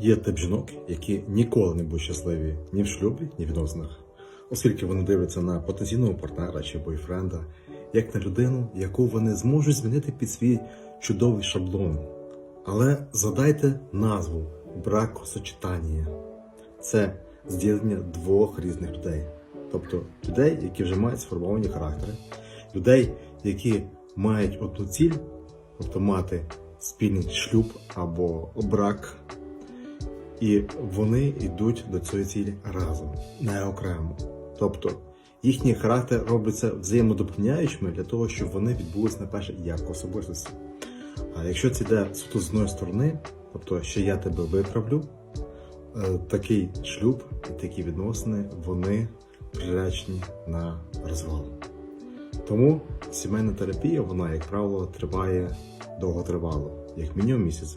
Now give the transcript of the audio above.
Є тип жінок, які ніколи не будуть щасливі ні в шлюбі, ні в відносинах, оскільки вони дивляться на потенційного партнера чи бойфренда, як на людину, яку вони зможуть змінити під свій чудовий шаблон. Але згадайте назву бракосочетання. Це зділення двох різних людей. Тобто людей, які вже мають сформовані характери, людей, які мають одну ціль, тобто мати спільний шлюб або брак, і вони йдуть до цієї цілі разом, не окремо. Тобто їхній характер робиться взаємодоповняючими для того, щоб вони відбулися на перше як особистості. А якщо це йде суто з одної сторони, тобто що я тебе виправлю, е, такий шлюб і такі відносини вони приречені на розвал. Тому сімейна терапія, вона, як правило, триває довготривало, як мінімум місяць.